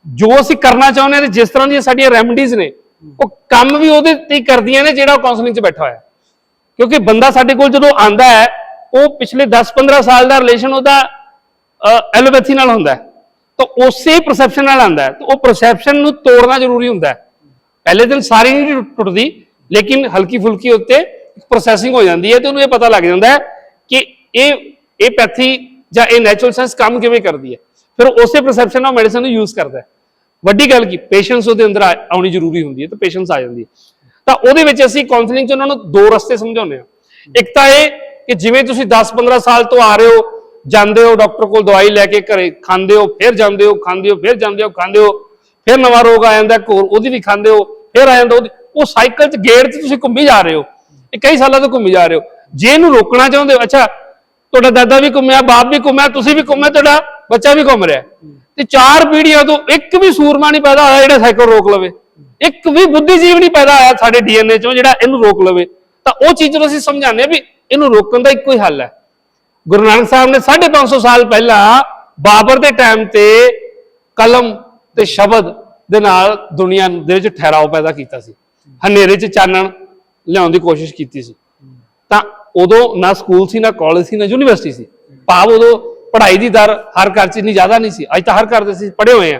ਜੋ ਅਸੀਂ ਕਰਨਾ ਚਾਹੁੰਦੇ ਹਾਂ ਤੇ ਜਿਸ ਤਰ੍ਹਾਂ ਦੀਆਂ ਸਾਡੀਆਂ ਰੈਮਡੀਜ਼ ਨੇ ਉਹ ਕੰਮ ਵੀ ਉਹਦੇ ਤੇ ਹੀ ਕਰਦੀਆਂ ਨੇ ਜਿਹੜਾ ਉਹ ਕਾਉਂਸਲਿੰਗ 'ਚ ਬੈਠਾ ਹੋਇਆ ਕਿਉਂਕਿ ਬੰਦਾ ਸਾਡੇ ਕੋਲ ਜਦੋਂ ਆਂਦਾ ਹੈ ਉਹ ਪਿਛਲੇ 10-15 ਸਾਲ ਦਾ ਰਿਲੇਸ਼ਨ ਉਹਦਾ ਐਲੋਪੈਥੀ ਨਾਲ ਹੁੰਦਾ ਹੈ। ਤਾਂ ਉਸੇ ਪਰਸੈਪਸ਼ਨ ਨਾਲ ਆਂਦਾ ਹੈ। ਤਾਂ ਉਹ ਪਰਸੈਪਸ਼ਨ ਨੂੰ ਤੋੜਨਾ ਜ਼ਰੂਰੀ ਹੁੰਦਾ ਹੈ। ਪਹਿਲੇ ਦਿਨ ਸਾਰੀ ਨਹੀਂ ਟੁੱਟ- ਟੁੱਟਦੀ, ਲੇਕਿਨ ਹਲਕੀ ਫੁਲਕੀ ਉੱਤੇ ਪ੍ਰੋਸੈਸਿੰਗ ਹੋ ਜਾਂਦੀ ਹੈ ਤੇ ਉਹਨੂੰ ਇਹ ਪਤਾ ਲੱਗ ਜਾਂਦਾ ਹੈ ਕਿ ਇਹ ਇਹ ਪੈਥੀ ਜਾਂ ਇਹ ਨੈਚੁਰਲ ਸਾਇੰਸ ਕੰਮ ਕਿਵੇਂ ਕਰਦੀ ਹੈ। ਫਿਰ ਉਸੇ ਪਰਸੈਪਸ਼ਨ ਨਾਲ ਮੈਡੀਸਨ ਨੂੰ ਯੂਜ਼ ਕਰਦਾ ਹੈ। ਵੱਡੀ ਗੱਲ ਕੀ ਪੇਸ਼ੈਂਸ ਉਹਦੇ ਅੰਦਰ ਆ- ਆਉਣੀ ਜ਼ਰੂਰੀ ਹੁੰਦੀ ਹੈ ਤੇ ਪੇਸ਼ੈਂਸ ਆ ਜਾਂਦੀ ਹੈ। ਤਾਂ ਉਹਦੇ ਵਿੱਚ ਅਸੀਂ ਕਾਉਂਸਲਿੰਗ 'ਚ ਉਹਨਾਂ ਨੂੰ ਦੋ ਰਸਤੇ ਸਮਝਾਉਂਦੇ ਹਾਂ। ਇੱਕ ਤਾਂ ਇਹ ਕਿ ਜਿਵੇਂ ਤੁਸੀਂ 10-15 ਸਾਲ ਤੋਂ ਆ ਰਹੇ ਹੋ ਜਾਂਦੇ ਹੋ, ਡਾਕਟਰ ਕੋਲ ਦਵਾਈ ਲੈ ਕੇ ਘਰੇ ਖਾਂਦੇ ਹੋ, ਫਿਰ ਜਾਂਦੇ ਹੋ, ਖਾਂਦੇ ਹੋ, ਫਿਰ ਜਾਂਦੇ ਹੋ, ਖਾਂਦੇ ਹੋ, ਫਿਰ ਨਵਾਂ ਰੋਗ ਆ ਜਾਂਦਾ ਕੋਰ ਉਹਦੀ ਵੀ ਖਾਂਦੇ ਹੋ, ਫਿਰ ਆ ਜਾਂਦਾ ਉਹ ਸਾਈਕਲ 'ਚ ਗੇੜ 'ਚ ਤੁਸੀਂ ਘੁੰਮੀ ਜਾ ਰਹੇ ਹੋ, ਇਹ ਕਈ ਸਾਲਾਂ ਤੋਂ ਘੁੰਮੀ ਜਾ ਰਹੇ ਹੋ। ਜੇ ਇਹਨੂੰ ਰੋਕਣਾ ਚਾਹੁੰਦੇ ਹੋ, ਅੱਛਾ, ਤੁਹਾਡਾ ਦਾਦਾ ਵੀ ਘੁੰਮਿਆ, ਬਾਪ ਵੀ ਘੁੰਮਿਆ, ਤੁਸੀਂ ਵੀ ਘੁੰਮਿਆ, ਤੁਹਾਡਾ ਬੱਚਾ ਵੀ ਘੁੰਮ ਰਿਹਾ। ਤੇ ਚਾਰ ਪੀੜ੍ਹੀਆਂ ਤੋਂ ਇੱਕ ਵੀ ਸੂਰਮਾ ਨਹੀਂ ਪੈਦਾ ਹੋਇਆ ਜਿਹੜਾ ਸਾਈਕਲ ਰੋਕ ਲਵੇ। ਇੱਕ ਵੀ ਬੁੱਧੀਜੀਵ ਨਹੀਂ ਪੈਦਾ ਹੋਇਆ ਸਾਡੇ ਡੀਐਨਏ ਚੋਂ ਜਿਹੜਾ ਇਹਨੂੰ ਰੋਕ ਲਵੇ। ਤਾਂ ਉਹ ਚੀਜ਼ ਨੂੰ ਅਸੀਂ ਸਮਝਾਉਂਦੇ ਹਾਂ ਵੀ ਇਹਨੂੰ ਰੋਕਣ ਦਾ ਇੱਕੋ ਹੀ ਹੱਲ ਹੈ। ਗੁਰੂ ਨਾਨਕ ਸਾਹਿਬ ਨੇ 550 ਸਾਲ ਪਹਿਲਾਂ ਬਾਬਰ ਦੇ ਟਾਈਮ ਤੇ ਕਲਮ ਤੇ ਸ਼ਬਦ ਦੇ ਨਾਲ ਦੁਨੀਆ ਦੇ ਵਿੱਚ ਠਹਿਰਾਓ ਪੈਦਾ ਕੀਤਾ ਸੀ। ਹਨੇਰੇ 'ਚ ਚਾਨਣ ਲਿਆਉਣ ਦੀ ਕੋਸ਼ਿਸ਼ ਕੀਤੀ ਸੀ। ਤਾਂ ਉਦੋਂ ਨਾ ਸਕੂਲ ਸੀ, ਨਾ ਕਾਲਜ ਸੀ, ਨਾ ਯੂਨੀਵਰਸਿਟੀ ਸੀ। ਭਾਵ ਉਦੋਂ ਪੜ੍ਹਾਈ ਦੀ ਦਰ ਹਰ ਘਰ 'ਚ ਇੰਨੀ ਜ਼ਿਆਦਾ ਨਹੀਂ ਸੀ। ਅੱਜ ਤਾਂ ਹਰ ਘਰ ਦੇ ਅਸੀਂ ਪੜ੍ਹੇ ਹੋਏ ਆ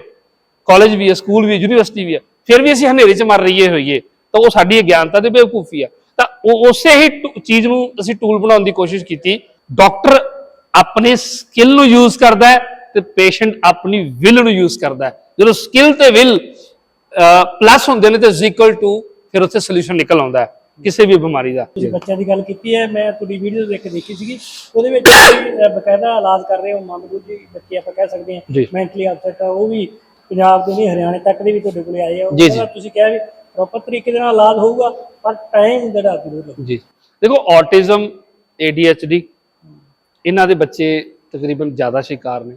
ਕਾਲਜ ਵੀ ਹੈ, ਸਕੂਲ ਵੀ ਹੈ ਯੂਨੀਵਰਸਿਟੀ ਵੀ ਹੈ। ਫਿਰ ਵੀ ਅਸੀਂ ਹਨੇਰੇ 'ਚ ਮਰ ਰਹੀਏ ਹੋਈਏ। ਤਾਂ ਉਹ ਸਾਡੀ ਅਗਿਆਨਤਾ ਤੇ ਬੇਵਕੂਫੀ ਆ। ਤਾਂ ਉਹ ਉਸੇ ਹੀ ਟੂ- ਚੀਜ਼ ਨੂੰ ਅਸੀਂ ਟੂਲ ਬਣਾਉਣ ਦੀ ਕੋਸ਼ਿਸ਼ ਕੀਤੀ। ਡਾਕਟਰ ਆਪਣੇ ਸਕਿੱਲ ਨੂੰ ਯੂਜ਼ ਕਰਦਾ ਹੈ ਤੇ ਪੇਸ਼ੈਂਟ ਆਪਣੀ ਵਿਲ ਨੂੰ ਯੂਜ਼ ਕਰਦਾ ਹੈ ਜਦੋਂ ਸਕਿੱਲ ਤੇ ਵਿਲ ਪਲੱਸ ਹੁੰਦੇ ਨੇ ਤੇ ਇਜ਼ ਇਕੁਅਲ ਟੂ ਫਿਰ ਉੱਥੇ ਸੋਲੂਸ਼ਨ ਨਿਕਲ ਆਉਂਦਾ ਹੈ ਕਿਸੇ ਵੀ ਬਿਮਾਰੀ ਦਾ ਤੁਸੀਂ ਬੱਚਿਆਂ ਦੀ ਗੱਲ ਕੀਤੀ ਹੈ ਮੈਂ ਤੁਹਾਡੀ ਵੀਡੀਓ ਦੇਖ ਕੇ ਦੇਖੀ ਸੀਗੀ ਉਹਦੇ ਵਿੱਚ ਬਕਾਇਦਾ ਇਲਾਜ ਕਰ ਰਹੇ ਹੋ ਮੰਦਬੁੱਧੀ ਬੱਚੇ ਆਪਾਂ ਕਹਿ ਸਕਦੇ ਹਾਂ ਜੀ। ਮੈਂਟਲੀ ਅਪਸੈਟ ਆ ਉਹ ਵੀ ਪੰਜਾਬ ਦੇ ਨਹੀਂ ਹਰਿਆਣੇ ਤੱਕ ਦੇ ਵੀ ਤੁਹਾਡੇ ਕੋਲੇ ਆਏ ਆ ਉਹ ਜੀ, ਜੀ। ਕਹਿੰਦਾ ਤੁਸੀਂ ਕਿਹਾ ਵੀ ਪ੍ਰੋਪਰ ਤਰੀਕੇ ਦੇ ਨਾਲ ਇਲਾਜ ਹੋਊਗਾ ਪਰ ਟਾਈਮ ਜਿਹੜਾ ਜ਼ਰੂਰ। ਜੀ ਦੇਖੋ ਆਟਿਜ਼ਮ ADHD ਇਹਨਾਂ ਦੇ ਬੱਚੇ ਤਕਰੀਬਨ ਜ਼ਿਆਦਾ ਸ਼ਿਕਾਰ ਨੇ।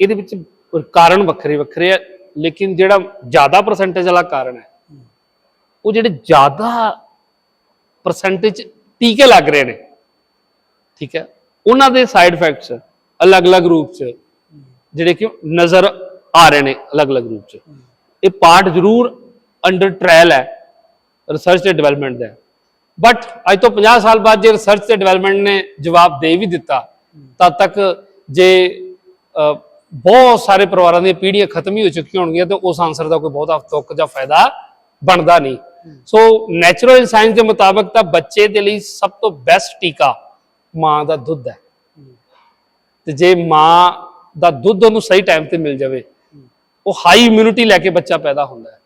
ਇਹਦੇ ਵਿੱਚ ਕਾਰਨ ਵੱਖਰੇ ਵੱਖਰੇ ਆ, ਲੇਕਿਨ ਜਿਹੜਾ ਜ਼ਿਆਦਾ ਪਰਸੈਂਟੇਜ ਵਾਲਾ ਕਾਰਨ ਹੈ, ਉਹ ਜਿਹੜੇ ਜ਼ਿਆਦਾ ਪਰਸੈਂਟੇਜ ਟੀਕੇ ਲੱਗ ਰਹੇ ਨੇ, ਠੀਕ ਹੈ, ਉਹਨਾਂ ਦੇ ਸਾਈਡ ਇਫੈਕਟਸ ਅਲੱਗ-ਅਲੱਗ ਰੂਪ 'ਚ, ਜਿਹੜੇ ਕਿ ਨਜ਼ਰ ਆ ਰਹੇ ਨੇ ਅਲੱਗ-ਅਲੱਗ ਰੂਪ 'ਚ। ਇਹ ਪਾਰਟ ਜ਼ਰੂਰ ਅੰਡਰ ਟ੍ਰਾਇਲ ਹੈ ਰਿਸਰਚ ਤੇ ਡਿਵੈਲਪਮੈਂਟ ਦਾ। ਬਟ ਅੱਜ ਤੋਂ 50 ਸਾਲ ਬਾਅਦ ਜੇ ਰਿਸਰਚ ਤੇ ਡਿਵੈਲਪਮੈਂਟ ਨੇ ਜਵਾਬ ਦੇ ਵੀ ਦਿੱਤਾ ਤਦ ਤੱਕ ਜੇ ਅਹ, ਬਹੁਤ ਸਾਰੇ ਪਰਿਵਾਰਾਂ ਦੀਆਂ ਪੀੜ੍ਹੀਆਂ ਖਤਮ ਹੀ ਹੋ ਚੁੱਕੀਆਂ ਹੋਣਗੀਆਂ ਤੇ ਉਸ ਆਨਸਰ ਦਾ ਕੋਈ ਬਹੁਤਾ ਤੁੱਕ ਜਾਂ ਫਾਇਦਾ ਬਣਦਾ ਨਹੀਂ। ਸੋ ਨੈਚੁਰਲ ਸਾਇੰਸ ਦੇ ਮੁਤਾਬਕ ਤਾਂ ਬੱਚੇ ਦੇ ਲਈ ਸਭ ਤੋਂ ਬੈਸਟ ਟੀਕਾ ਮਾਂ ਦਾ ਦੁੱਧ ਹੈ। ਤੇ ਜੇ ਮਾਂ ਦਾ ਦੁੱਧ ਉਹਨੂੰ ਸਹੀ ਟਾਈਮ ਤੇ ਮਿਲ ਜਾਵੇ ਉਹ ਹਾਈ ਇਮਿਊਨਿਟੀ ਲੈ ਕੇ ਬੱਚਾ ਪੈਦਾ ਹੁੰਦਾ ਹੈ।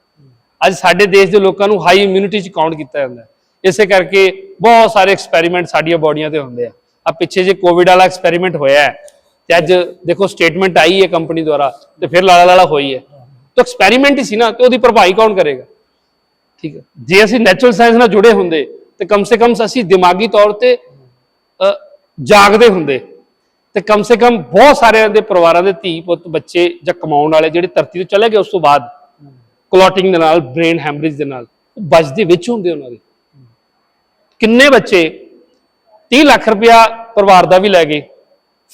ਅੱਜ ਸਾਡੇ ਦੇਸ਼ ਦੇ ਲੋਕਾਂ ਨੂੰ ਹਾਈ ਇਮਿਊਨਿਟੀ ਚ ਕਾਊਂਟ ਕੀਤਾ ਜਾਂਦਾ ਹੈ। ਇਸੇ ਕਰਕੇ ਬਹੁਤ ਸਾਰੇ ਐਕਸਪੈਰੀਮੈਂਟ ਸਾਡੀਆਂ ਬਾਡੀਆਂ ਤੇ ਹੁੰਦੇ ਆ। ਆ ਪਿੱਛੇ ਜੇ ਕੋਵਿਡ ਵਾਲਾ ਐਕਸਪੈਰੀਮੈਂਟ ਹੋਇਆ ਹੈ, ਤੇ ਅੱਜ ਦੇਖੋ ਸਟੇਟਮੈਂਟ ਆਈ ਹੈ ਕੰਪਨੀ ਦੁਆਰਾ, ਤੇ ਫਿਰ ਲਾਲਾ ਲਾਲਾ ਹੋਈ ਹੈ। ਤਾਂ ਐਕਸਪੈਰੀਮੈਂਟ ਹੀ ਸੀ ਨਾ, ਤੇ ਉਹਦੀ ਭਰਪਾਈ ਕੌਣ ਕਰੇਗਾ? ਠੀਕ ਹੈ। ਜੇ ਅਸੀਂ ਨੈਚੁਰਲ ਸਾਇੰਸ ਨਾਲ ਜੁੜੇ ਹੁੰਦੇ, ਤੇ ਕਮ ਸੇ ਕਮ ਅਸੀਂ ਦਿਮਾਗੀ ਤੌਰ ਤੇ ਜਾਗਦੇ ਹੁੰਦੇ। ਤੇ ਕਮ ਸੇ ਕਮ ਬਹੁਤ ਸਾਰਿਆਂ ਦੇ ਪਰਿਵਾਰਾਂ ਦੇ ਧੀ ਪੁੱਤ ਬੱਚੇ ਜਾਂ ਕਮਾਉਣ ਵਾਲੇ ਜਿਹੜੇ ਧਰਤੀ ਤੋਂ ਚਲੇ ਗਏ ਉਸ ਤੋਂ ਬਾਅਦ ਕਲੋਟਿੰਗ ਦੇ ਨਾਲ ਬ੍ਰੇਨ ਹੈਮਰੇਜ ਦੇ ਨਾਲ, ਉਹ ਬਚਦੇ ਵਿੱਚ ਹੁੰਦੇ ਉਹਨਾਂ ਦੇ। ਕਿੰਨੇ ਬੱਚੇ 30 ਲੱਖ ਰੁਪਇਆ ਪਰਿਵਾਰ ਦਾ ਵੀ ਲੈ ਗਏ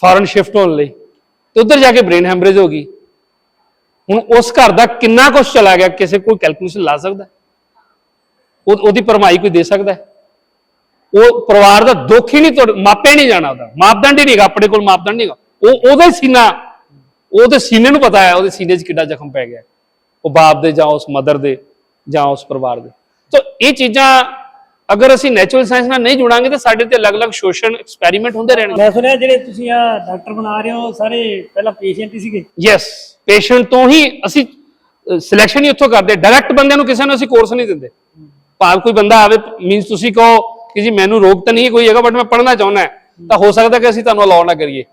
ਫੋਰਨ ਸ਼ਿਫਟ ਹੋਣ ਲਈ ਤੇ ਉੱਧਰ ਜਾ ਕੇ ਬ੍ਰੇਨ ਹੈਮਰੇਜ ਹੋ ਗਈ। ਹੁਣ ਉਸ ਘਰ ਦਾ ਕਿੰਨਾ ਕੁਝ ਚਲਾ ਗਿਆ, ਕਿਸੇ ਕੋਈ ਕੈਲਕੂਲੇਸ਼ਨ ਲਾ ਸਕਦਾ? ਉਹਦੀ ਭਰਮਾਈ ਕੋਈ ਦੇ ਸਕਦਾ? ਉਹ ਪਰਿਵਾਰ ਦਾ ਦੁੱਖ ਹੀ ਨਹੀਂ ਤੁਹਾਡੇ ਮਾਪੇ ਨਹੀਂ ਜਾਣਾ ਉਹਦਾ। ਮਾਪਦੰਡ ਹੀ ਨਹੀਂਗਾ ਆਪਣੇ ਕੋਲ ਮਾਪਦੰਡ ਨਹੀਂਗਾ ਉਹ ਉਹਦਾ ਹੀ ਸੀਨਾ। ਉਹਦੇ ਸੀਨੇ ਨੂੰ ਪਤਾ ਹੈ, ਉਹਦੇ ਸੀਨੇ 'ਚ ਕਿੱਡਾ ਜ਼ਖਮ ਪੈ ਗਿਆ। ਉਹ ਬਾਪ ਦੇ ਜਾਂ ਉਸ ਮਦਰ ਦੇ ਜਾਂ ਉਸ ਪਰਿਵਾਰ ਦੇ। ਤਾਂ ਇਹ ਚੀਜ਼ਾਂ ਅਗਰ ਅਸੀਂ ਨੈਚੁਰਲ ਸਾਇੰਸ ਨਾਲ ਨਹੀਂ ਜੁੜਾਂਗੇ ਤਾਂ ਸਾਡੇ ਤੇ ਅਲੱਗ-ਅਲੱਗ ਸ਼ੋਸ਼ਣ ਐਕਸਪੈਰੀਮੈਂਟ ਹੁੰਦੇ ਰਹਿਣਗੇ। ਮੈਂ ਸੁਣਿਆ ਜਿਹੜੇ ਤੁਸੀਂ ਆ ਡਾਕਟਰ ਬਣਾ ਰਹੇ ਹੋ ਸਾਰੇ ਪਹਿਲਾਂ ਪੇਸ਼ੈਂਟ ਹੀ ਸੀਗੇ? ਯੈਸ ਪੇਸ਼ੈਂਟ ਤੋਂ ਹੀ ਅਸੀਂ ਸਿਲੈਕਸ਼ਨ ਹੀ ਉੱਥੋਂ ਕਰਦੇ। ਡਾਇਰੈਕਟ ਬੰਦਿਆਂ ਨੂੰ ਕਿਸੇ ਨੂੰ ਅਸੀਂ ਕੋਰਸ ਨਹੀਂ ਦਿੰਦੇ। ਭਾਵ ਕੋਈ ਬੰਦਾ ਆਵੇ ਮੀਨਸ ਤੁਸੀਂ ਕਹੋ ਕਿ ਜੀ ਮੈਨੂੰ ਰੋਗ ਤਾਂ ਨਹੀਂ ਕੋਈ ਹੈਗਾ ਬਟ ਮੈਂ ਪੜ੍ਹਨਾ ਚਾਹੁੰਦਾ ਹੈ, ਤਾਂ ਹੋ ਸਕਦਾ ਕਿ ਅਸੀਂ ਤੁਹਾਨੂੰ ਅਲਾਉ ਨਾ ਕਰੀਏ।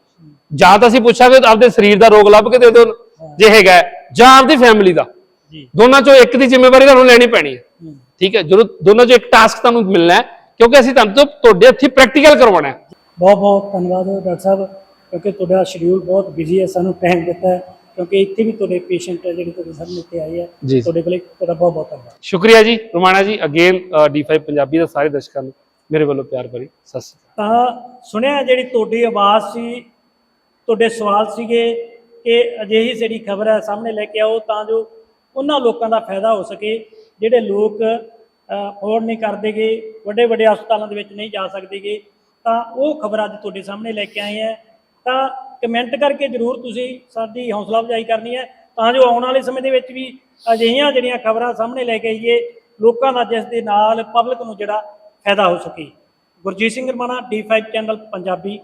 ਜਾਂ ਤਾਂ ਅਸੀਂ ਪੁੱਛਾਂਗੇ ਆਪਦੇ ਸਰੀਰ ਦਾ ਰੋਗ ਲੱਭ ਕੇ ਦੇ ਦਿਓ ਜੇ ਹੈਗਾ ਜਾਂ ਆਪਦੀ ਫੈਮਿਲੀ ਦਾ। ਜੀ। ਦੋਨਾਂ ਚੋਂ ਇੱਕ ਦੀ ਜ਼ਿੰਮੇਵਾਰੀ ਤੁਹਾਨੂੰ ਲੈਣੀ ਪੈਣੀ ਹੂੰ। ਠੀਕ ਹੈ ਜਦੋਂ ਦੋਨਾਂ ਚੋਂ ਇੱਕ ਟਾਸਕ ਤੁਹਾਨੂੰ ਮਿਲਣਾ ਹੈ ਕਿਉਂਕਿ ਅਸੀਂ ਤੁਹਾਨੂੰ ਤੋਂ ਤੁਹਾਡੇ ਹੱਥੀ ਪ੍ਰੈਕਟੀਕਲ ਕਰਵਾਉਣਾ ਹੈ। ਬਹੁਤ ਬਹੁਤ ਧੰਨਵਾਦ ਡਾਕਟਰ ਸਾਹਿਬ ਕਿਉਂਕਿ ਤੁਹਾਡਾ ਸ਼ਡਿਊਲ ਬਹੁਤ ਬਿਜ਼ੀ ਹੈ ਸਾਨੂੰ ਟਾਈਮ ਦਿੱਤਾ ਹੈ ਕਿਉਂਕਿ ਇੱਥੇ ਵੀ ਤੁਹਾਡੇ ਪੇਸ਼ੈਂਟ ਹੈ ਜਿਹੜੇ ਤੁਹਾਡੇ ਸਾਹਮਣੇ ਇੱਥੇ ਆਏ ਹੈ। ਤੁਹਾਡੇ ਕੋਲੇ ਤੁਹਾਡਾ ਬਹੁਤ ਬਹੁਤ ਧੰਨਵਾਦ। ਸ਼ੁਕਰੀਆ ਜੀ ਰੁਮਾਣਾ ਜੀ ਅਗੇਨ D5 ਪੰਜਾਬੀ ਦਾ ਸਾਰੇ ਦਰਸ਼ਕਾਂ ਨੂੰ ਮੇਰੇ ਵੱਲੋਂ ਪਿਆਰ ਭਰੀ ਸਤਿ ਸ਼੍ਰੀ ਅਕਾਲ। ਤਾਂ ਸੁਣਿਆ ਜਿਹੜੀ ਤੁਹਾਡੀ ਆਵਾਜ਼ ਸੀ ਤੁਹਾਡੇ ਸਵਾਲ ਸੀਗੇ ਕਿ ਅਜਿਹੀ ਜਿਹੜੀ ਖਬਰ ਹੈ ਸਾਹਮਣੇ ਲੈ ਕੇ ਆਓ ਤਾਂ ਜੋ ਉਹਨਾਂ ਲੋਕਾਂ ਦਾ ਫਾਇਦਾ ਹੋ ਸਕੇ। ਜਿਹੜੇ ਲੋਕ ਅਫੋਰਡ ਨਹੀਂ ਕਰਦੇਗੇ ਵੱਡੇ ਵੱਡੇ ਹਸਪਤਾਲਾਂ ਦੇ ਵਿੱਚ ਨਹੀਂ ਜਾ ਸਕਦੇਗੇ ਤਾਂ ਉਹ ਖਬਰ ਅੱਜ ਤੁਹਾਡੇ ਸਾਹਮਣੇ ਲੈ ਕੇ ਆਏ ਹੈ ਤਾਂ ਕਮੈਂਟ ਕਰਕੇ ਜਰੂਰ ਤੁਸੀਂ ਸਾਡੀ ਹੌਸਲਾ ਅਫਜ਼ਾਈ ਕਰਨੀ ਹੈ, ਤਾਂ ਜੋ ਆਉਣ ਵਾਲੇ ਸਮੇਂ ਦੇ ਵਿੱਚ ਵੀ ਅਜਿਹੀਆਂ ਜਿਹੜੀਆਂ ਖਬਰਾਂ ਸਾਹਮਣੇ ਲੈ ਕੇ ਆਈਏ, ਲੋਕਾਂ ਦਾ ਜਿਸ ਦੇ ਨਾਲ ਪਬਲਿਕ ਨੂੰ ਜਿਹੜਾ ਫਾਇਦਾ ਹੋ ਸਕੇ। Gurjeet Singh Ramana D5 channel Punjabi.